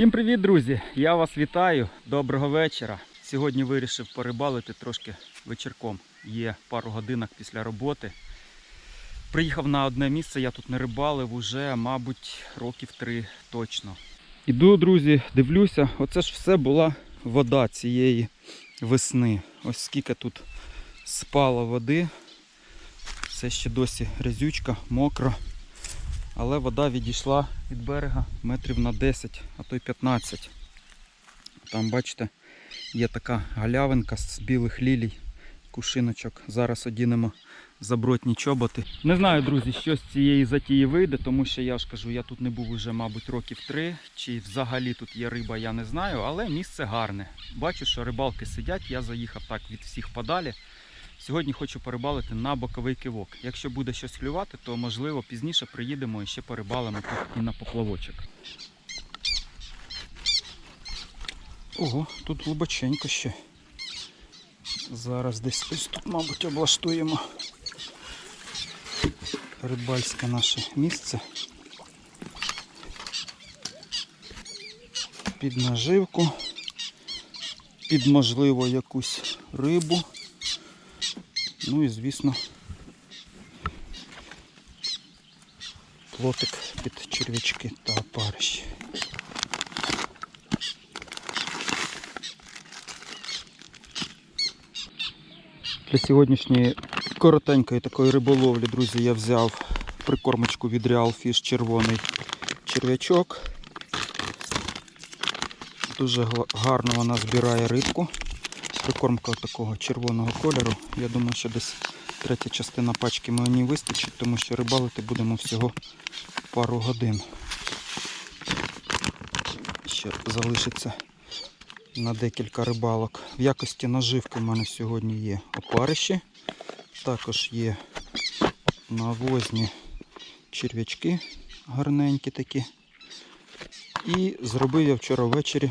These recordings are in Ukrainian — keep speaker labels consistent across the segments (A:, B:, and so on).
A: Всім привіт, друзі! Я вас вітаю. Доброго вечора. Сьогодні вирішив порибалити трошки вечірком. Є пару годинок після роботи. Приїхав на одне місце, я тут не рибалив уже, мабуть, років три точно. Іду, друзі, дивлюся, оце ж все була вода цієї весни. Ось скільки тут спало води. Це ще досі грязючка, мокро. Але вода відійшла від берега метрів на 10, а то й 15. Там, бачите, є така галявинка з білих лілій, кушиночок. Зараз одінемо забротні чоботи. Не знаю, друзі, що з цієї затії вийде, тому що я ж кажу, я тут не був уже, мабуть, років три. Чи взагалі тут є риба, я не знаю, але місце гарне. Бачу, що рибалки сидять, я заїхав так від всіх подалі. Сьогодні хочу порибалити на боковий кивок. Якщо буде щось клювати, то можливо пізніше приїдемо і ще порибалимо тут і на поплавочок. Ого, тут глибоченько ще. Зараз десь ось тут, мабуть, облаштуємо рибальське наше місце. Під наживку, під можливо якусь рибу. Ну і звісно плотик під черв'ячки та опарищі. Для сьогоднішньої коротенької такої риболовлі, друзі, я взяв прикормочку від Real червоний черв'ячок. Дуже гарно вона збирає рибку. Прикормка такого червоного кольору. Я думаю, що десь третя частина пачки мені вистачить, тому що рибалити будемо всього пару годин. Ще залишиться на декілька рибалок. В якості наживки в мене сьогодні є опариші. Також є навозні черв'ячки гарненькі такі. І зробив я вчора ввечері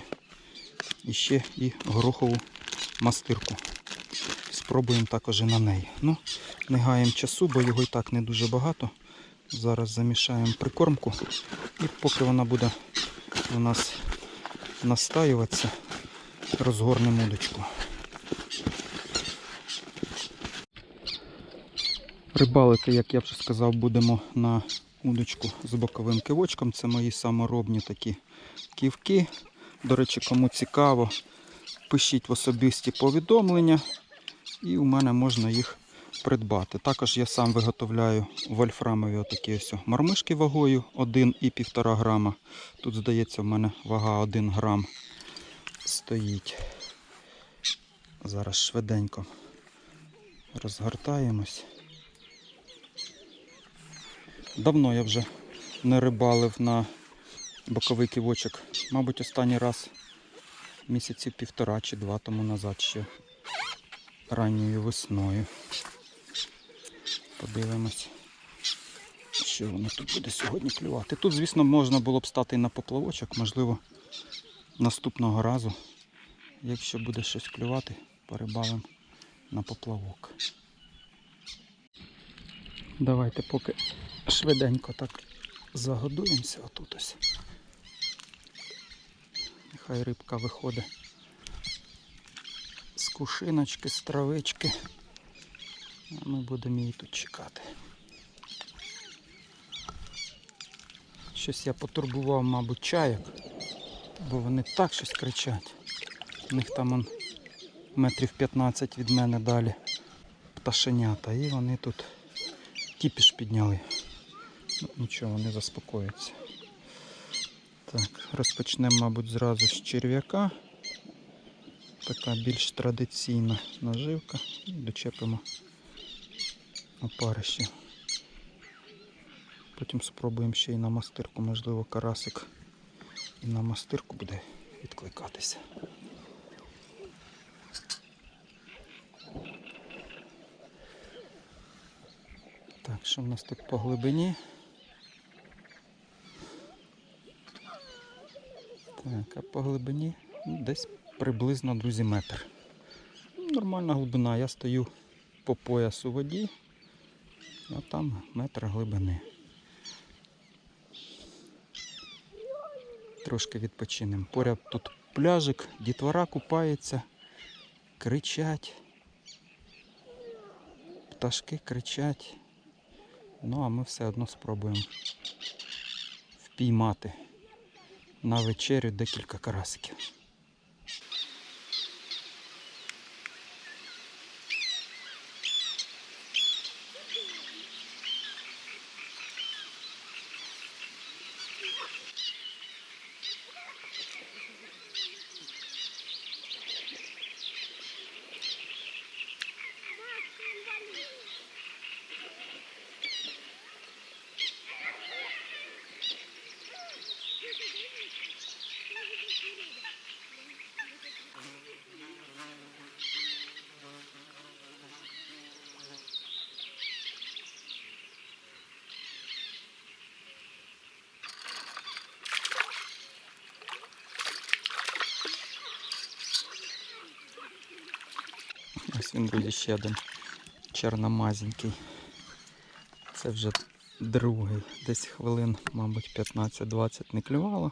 A: іще і горохову мастирку. Спробуємо також і на неї. Ну, не гаємо часу, бо його і так не дуже багато. Зараз замішаємо прикормку. І поки вона буде у нас настаюватися, розгорнемо удочку. Рибалити, як я вже сказав, будемо на удочку з боковим кивочком. Це мої саморобні такі ківки. До речі, кому цікаво, пишіть в особисті повідомлення, і у мене можна їх придбати. Також я сам виготовляю вольфрамові отакі ось мармишки вагою 1,5 грама. Тут, здається, в мене вага 1 грам стоїть. Зараз швиденько розгортаємось. Давно я вже не рибалив на боковий кивочок. Мабуть, останній раз місяців півтора чи два тому назад ще ранньою весною. Подивимось, що воно тут буде сьогодні клювати. Тут, звісно, можна було б стати і на поплавочок, можливо, наступного разу, якщо буде щось клювати, порибалимо на поплавок. Давайте поки швиденько так загодуємося отут ось. Нехай рибка виходить з кушиночки, з травички. А ми будемо її тут чекати. Щось я потурбував, мабуть, чайок, бо вони так щось кричать. У них там он, метрів 15 від мене далі пташенята. І вони тут кіпіш підняли. Ну, нічого, вони заспокояться. Так, розпочнемо, мабуть, зразу з черв'яка. Така більш традиційна наживка. Дочепимо опарище. Потім спробуємо ще й на мастирку, можливо, карасик і на мастирку буде відкликатися. Так, що в нас тут по глибині? Так, а по глибині ну, десь приблизно, друзі, метр. Ну, Нормальна глибина. Я стою по пояс у воді, а там метр глибини. трошки відпочинемо. Поряд тут пляжик, дітвора купається, кричать. Пташки кричать. Ну, а ми все одно спробуємо впіймати на вечерю декілька карасиків. Він, друзі, ще один чорномазенький. Це вже другий. Десь хвилин, мабуть, 15-20 не клювало.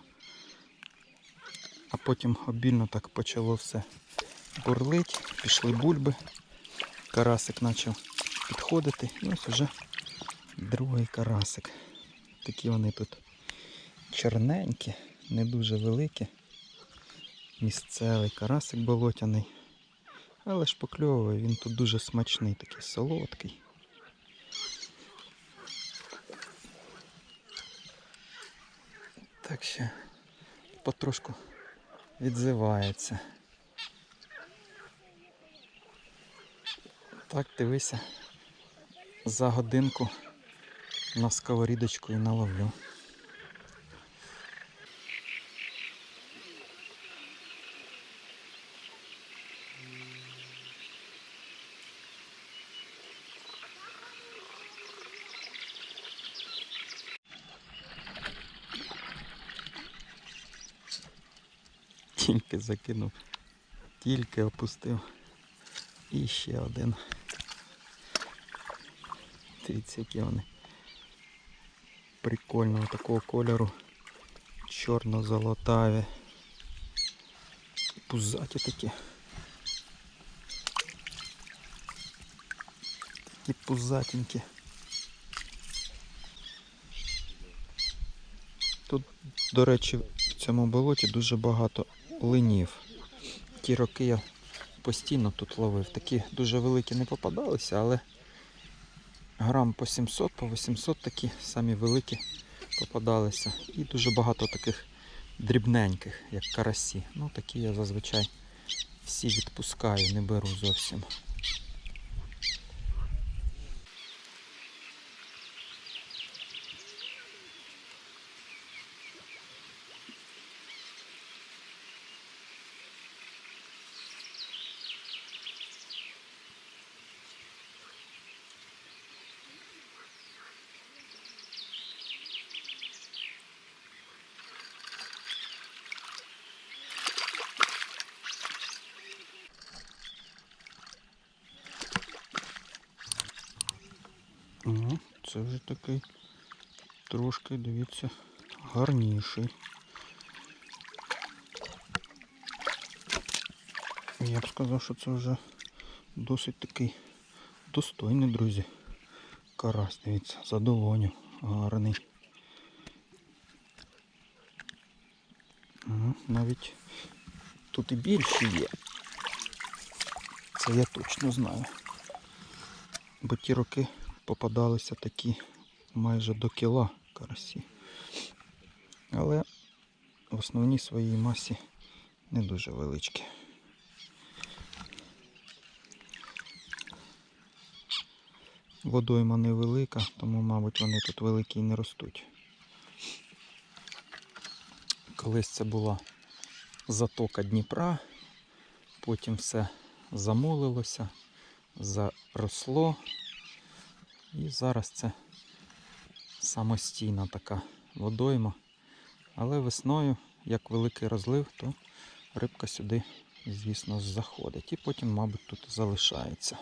A: А потім обільно так почало все бурлить, пішли бульби. Карасик почав підходити. І ось вже другий карасик. Такі вони тут чорненькі, не дуже великі. Місцевий карасик болотяний. Але ж покльовує, він тут дуже смачний, такий солодкий. Так що потрошку відзивається. Так, дивися, за годинку на сковорідочку і наловлю. Тільки закинув, тільки опустив. І ще один. Дивіться, які вони прикольного такого кольору. Чорно-золотаві. Пузаті такі. Такі пузатенькі. Тут, до речі, в цьому болоті дуже багато линів. Ті роки я постійно тут ловив. Такі дуже великі не попадалися, але грам по 700, по 800 такі самі великі попадалися. І дуже багато таких дрібненьких, як карасі. Ну такі я зазвичай всі відпускаю, не беру зовсім. Ну, це вже такий трошки, дивіться, гарніший. Я б сказав, що це вже досить такий достойний, друзі. Карась, дивіться, задовоню, гарний. Ну, навіть тут і більші є. Це я точно знаю. Бо ті роки попадалися такі майже до кіла карасі. Але в основній своїй масі не дуже величкі. Водойма невелика, тому, мабуть, вони тут великі і не ростуть. Колись це була затока Дніпра, потім все замолилося, заросло. І зараз це самостійна така водойма. Але весною, як великий розлив, то рибка сюди, звісно, заходить. І потім, мабуть, тут залишається.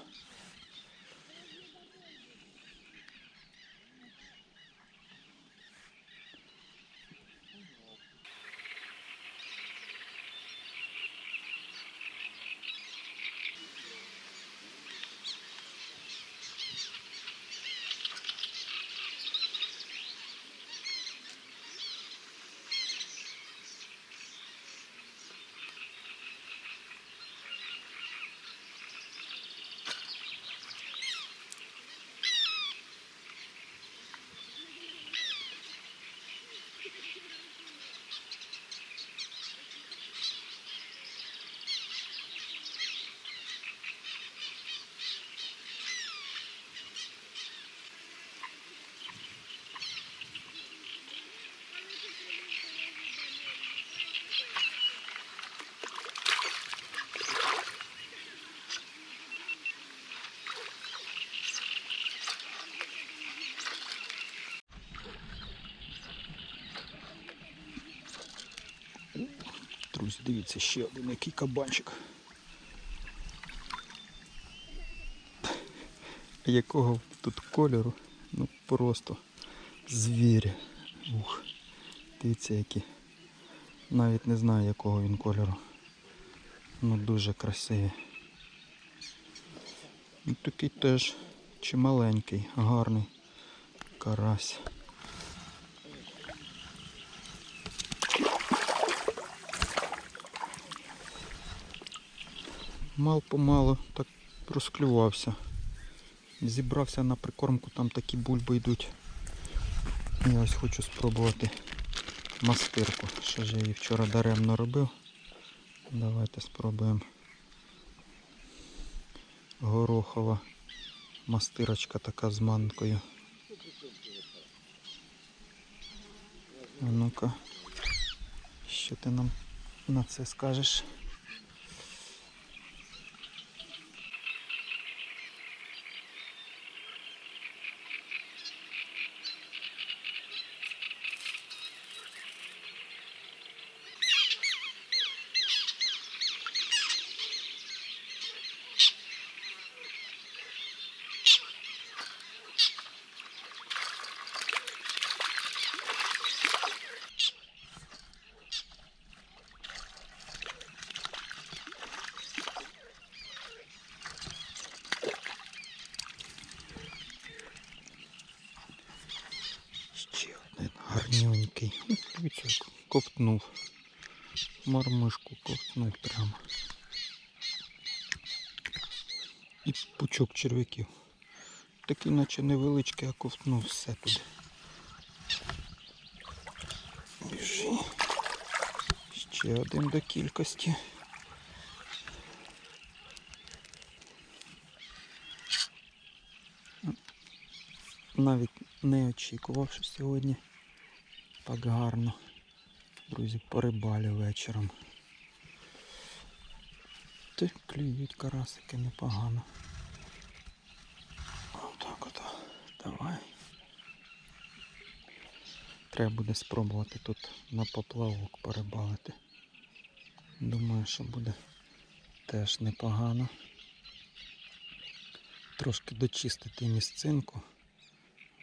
A: Друзі, дивіться, ще один який кабанчик. Якого тут кольору? Ну просто звір. Ух. Дивіться які. Навіть не знаю якого він кольору. Ну дуже красивий. Ну, такий теж чималенький, гарний карась. Мал помалу так розклювався. Зібрався на прикормку, там такі бульби йдуть. Я ось хочу спробувати мастирку. Що ж я її вчора даремно робив. Давайте спробуємо. Горохова мастирочка така з манкою. А ну-ка, що ти нам на це скажеш? Ще один Ну, Дивіться, ковтнув. Мармишку ковтнув прямо. І пучок черв'яків. Такий наче невеличкий, а ковтнув все туди. Біжи. Ще один до кількості. Навіть не очікував, що сьогодні так гарно. Друзі, порибалю вечором. Ти клюють карасики непогано. Отак от. Давай. Треба буде спробувати тут на поплавок порибалити. Думаю, що буде теж непогано. Трошки дочистити місцинку.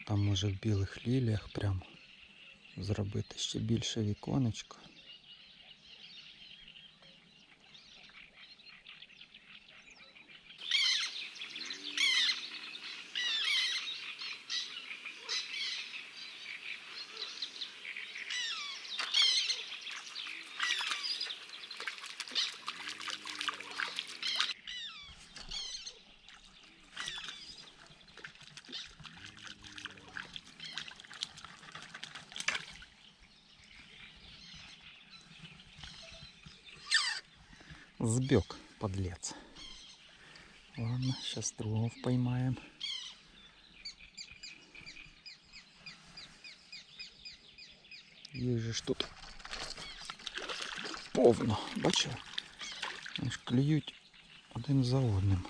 A: Там може в білих ліліях прямо зробити ще більше віконечко. Сбег, подлец. Ладно, сейчас другого поймаем. Їх же ж тут повно, бачив? Вони ж клюють один за одним.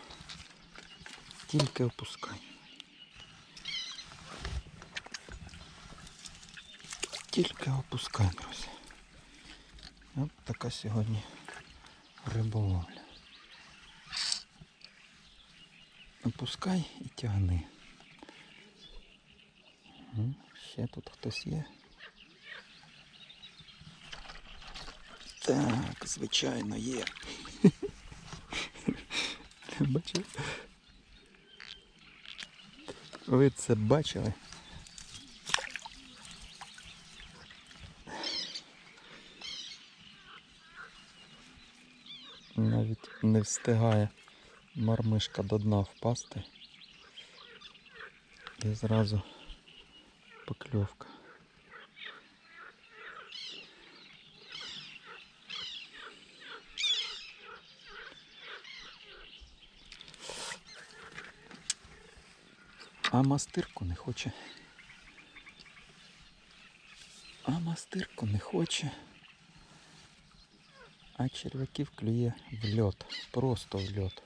A: Тільки опускай. Тільки опускай, друзі. От така сьогодні Риболовля. Опускай і тягни. Ще тут хтось є. Так, звичайно, є. Бачив? Ви це бачили? Навіть не встигає мармишка до дна впасти. І зразу покльовка. А мастирку не хоче. А мастирку не хоче. А черв'яків клює в льот. Просто в льот.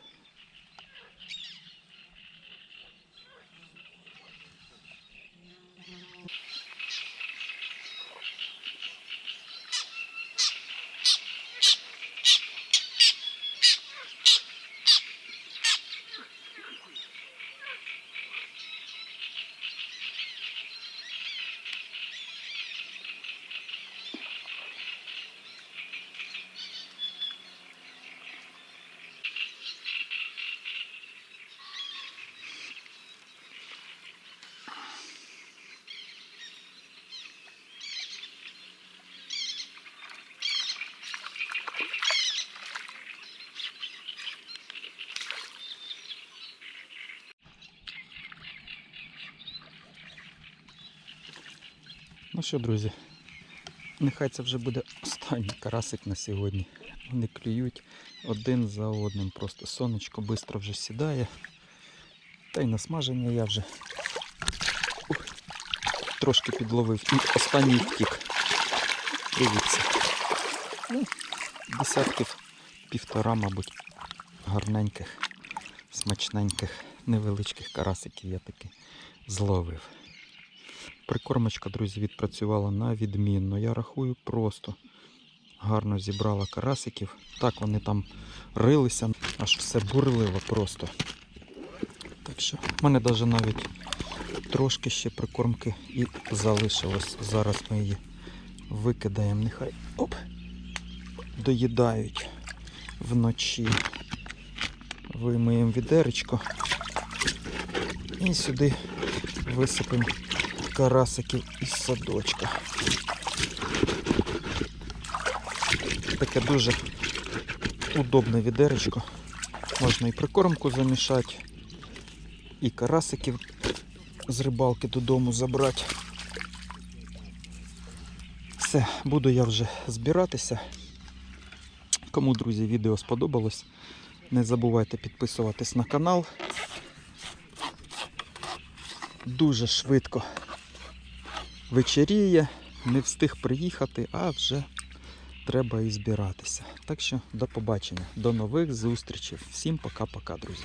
A: Ну що, друзі, нехай це вже буде останній карасик на сьогодні. Вони клюють один за одним. Просто сонечко швидко вже сідає. Та й на смаження я вже ух, трошки підловив. І останній втік. Дивіться. Ну, десятків півтора, мабуть, гарненьких, смачненьких, невеличких карасиків я таки зловив. Прикормочка, друзі, відпрацювала на відмінно. Я рахую просто гарно зібрала карасиків. Так вони там рилися, аж все бурливо просто. Так що в мене навіть навіть трошки ще прикормки і залишилось. Зараз ми її викидаємо. Нехай оп, доїдають вночі. Вимиємо відеречко і сюди висипемо карасиків із садочка. Таке дуже удобне відеречко. Можна і прикормку замішати, і карасиків з рибалки додому забрати. Все, буду я вже збиратися. Кому, друзі, відео сподобалось, не забувайте підписуватись на канал. Дуже швидко вечеріє, не встиг приїхати, а вже треба і збиратися. Так що до побачення, до нових зустрічей. Всім пока-пока, друзі.